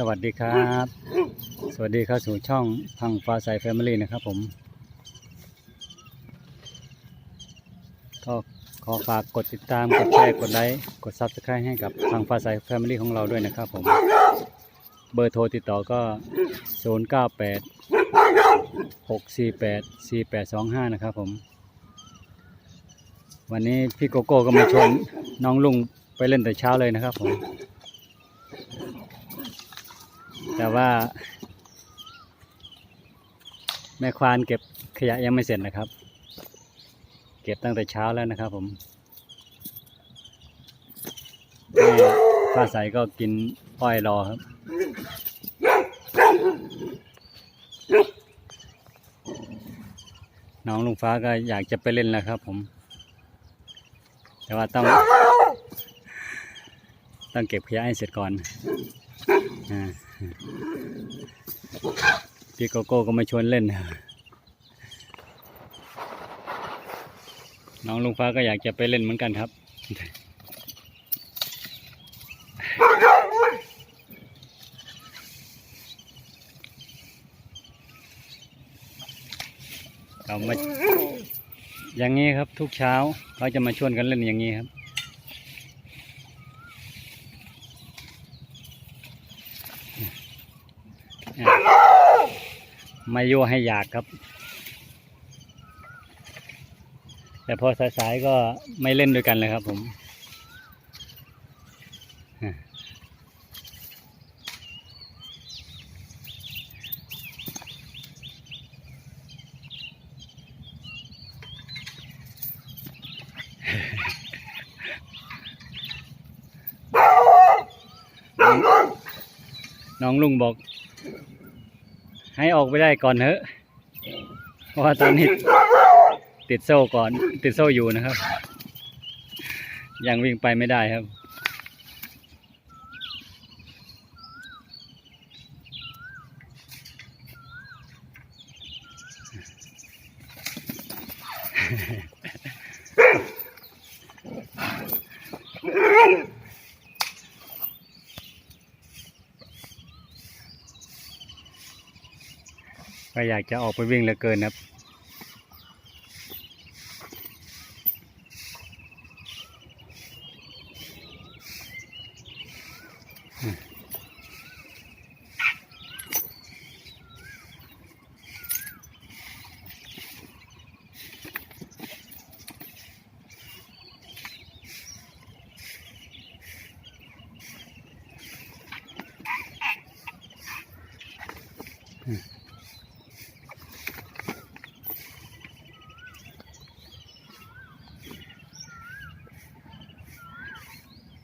สวัสดีครับ สวัสดีเข้าสู่ช่องพังฟ้าใสแฟมิลี่นะครับผม ก็ขอฝากกดติดตาม กดแชร์ กดไลค์ กดซับสไครต์ให้กับพังฟ้าใสแฟมิลี่ของเราด้วยนะครับผม เบอร์โทรติดต่อก็ 0 9 8 6 4 8 4 8 2 5 นะครับผม วันนี้พี่โกโก้ก็มาชวนน้องลุงไปเล่นแต่เช้าเลยนะครับผม แต่ว่า แม่ควานเก็บขยะยังไม่เสร็จนะครับ เก็บตั้งแต่เช้าแล้วนะครับผมแม่ฟ้าใสก็กินอ้อยรอครับน้องลุงฟ้าก็อยากจะไปเล่นแล้วครับผม แต่ว่าต้อง ต้องเก็บขยะให้เสร็จก่อน พี่โกโก้ก็มาชวนเล่น น้องลุงฟ้าก็อยากจะไปเล่นเหมือนกันครับ เรามาอย่างนี้ครับทุกเช้าเขาจะมาชวนกันเล่นอย่างนี้ครับ ไม่ยั่วให้อยากครับ แต่พอสายๆก็ไม่เล่นด้วยกันเลยครับผมน้องลุงบอก ให้ออกไปได้ก่อนเถอะเพราะว่าตอนนี้ติดโซ่ก่อน ติดโซ่อยู่นะครับ ยังวิ่งไปไม่ได้ครับ ก็อยากจะออกไปวิ่งเหลือเกินครับ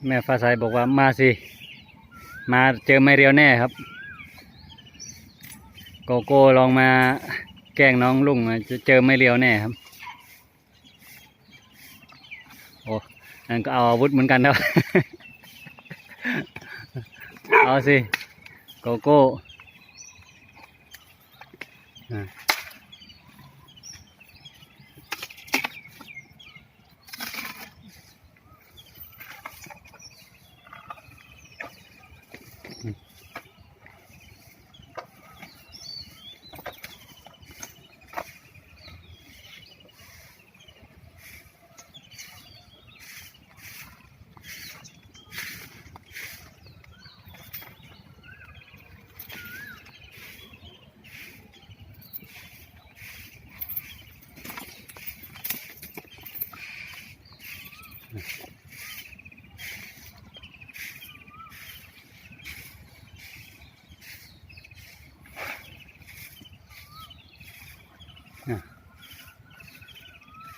แม่ฟ้าใสบอกว่ามาสิ มาเจอไม่เรียวแน่ครับ โกโก้ลองมาแกล้งน้องลุงจะเจอไม่เรียวแน่ครับ โอ้นั่นก็เอาอาวุธเหมือนกันครับ เอาสิ โกโก้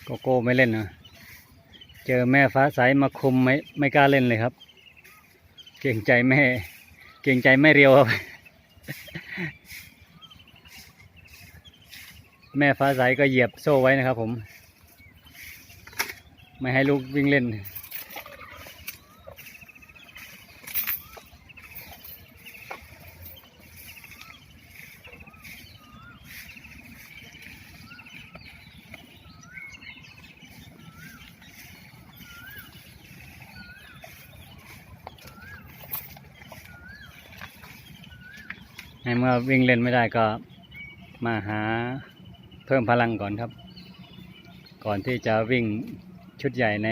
โกโก้ไม่เล่นนะเจอแม่ฟ้าใสมาคุมไม่ไม่กล้าเล่นเลยครับ เก่งใจแม่ เก่งใจแม่เรียวครับแม่ฟ้าใสก็เหยียบโซ่ไว้นะครับผม ไม่ให้ลูกวิ่งเล่น ในเมื่อวิ่งเล่นไม่ได้ก็มาหาเพิ่มพลังก่อนครับ ก่อนที่จะวิ่งชุดใหญ่ใน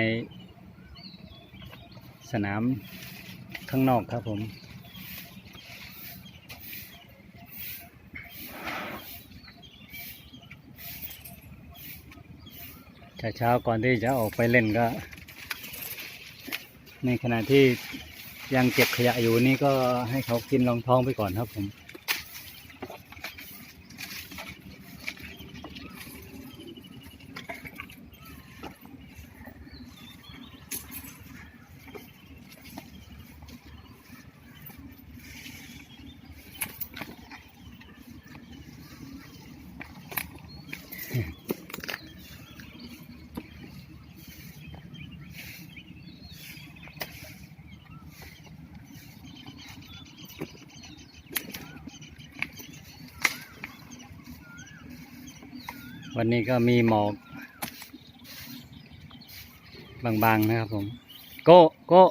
สนามข้างนอกครับผมเช้าก่อนที่จะออกไปเล่นก็ ในขณะที่ยังเก็บขยะอยู่นี่ก็ให้เขากินรองท้องไปก่อนครับผม วันนี้ก็มีหมอก บางๆนะครับผม โก้โก้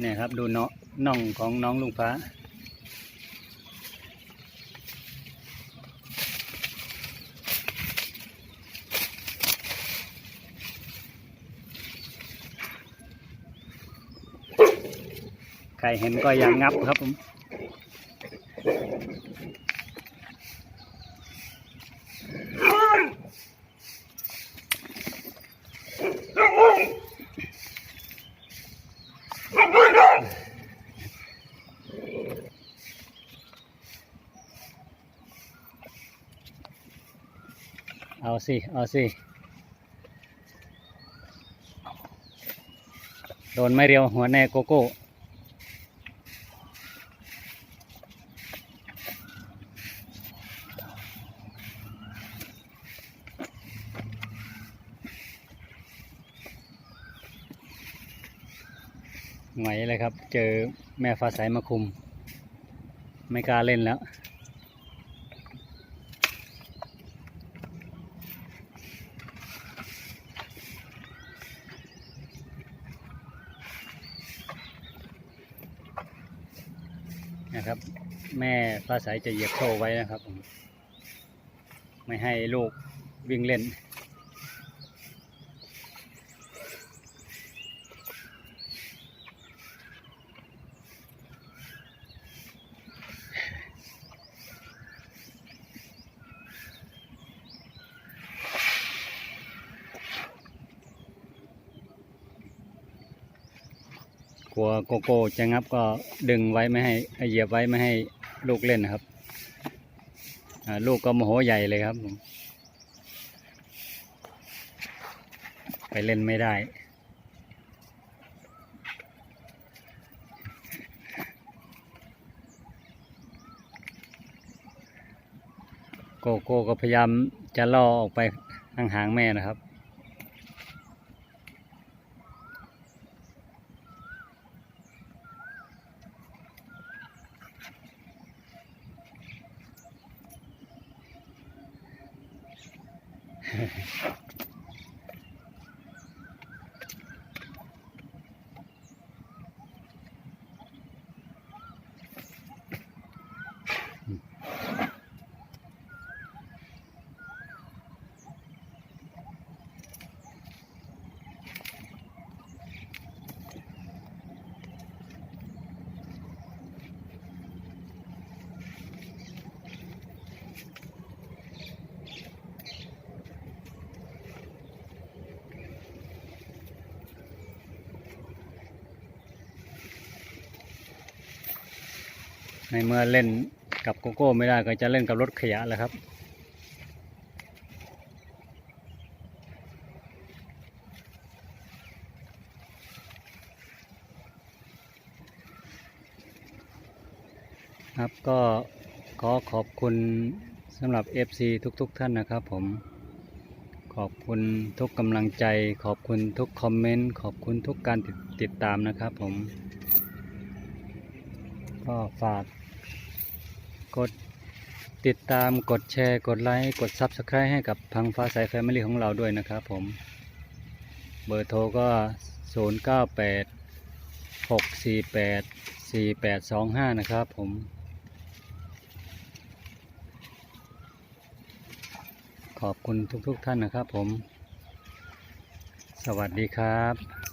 เนี่ยครับดูเนาะน่องของน้องลุงฟ้า รเห็นก็อย่างงับครับผมเอาสิ เอาสิ โดนไม่เรียวหัวแน่โกโก้ ไหวเลยครับ เจอแม่ฟ้าใสมาคุม ไม่กล้าเล่นแล้ว นะครับ แม่ฟ้าใสจะเหยียบโซ่ไว้นะครับ ไม่ให้ลูกวิ่งเล่น กลัวโกโก้จะงับก็ดึงไว้ไม่ให้เหยียบไว้ไม่ให้ลูกเล่นนะครับลูกก็โมโหใหญ่เลยครับ ไปเล่นไม่ได้ โกโก้ก็พยายามจะล่อออกไปห่างๆแม่นะครับ Okay. ในเมื่อเล่นกับโกโก้ไม่ได้ก็จะเล่นกับรถขยะแล้วครับ ครับก็ขอขอบคุณสำหรับ FC ทุกๆทท่านนะครับผมขอบคุณทุกกำลังใจ ขอบคุณทุกคอมเมนต์ ขอบคุณทุกการติดติดตามนะครับผม ก็ฝาก กดติดตามกดแชร์กดไลค์ กด Subscribe ให้กับพังฟ้าใส Family ของเราด้วยนะครับผม เบอร์โทรก็ 098 648 4825 นะครับผมขอบคุณทุกๆทท่านนะครับผม สวัสดีครับ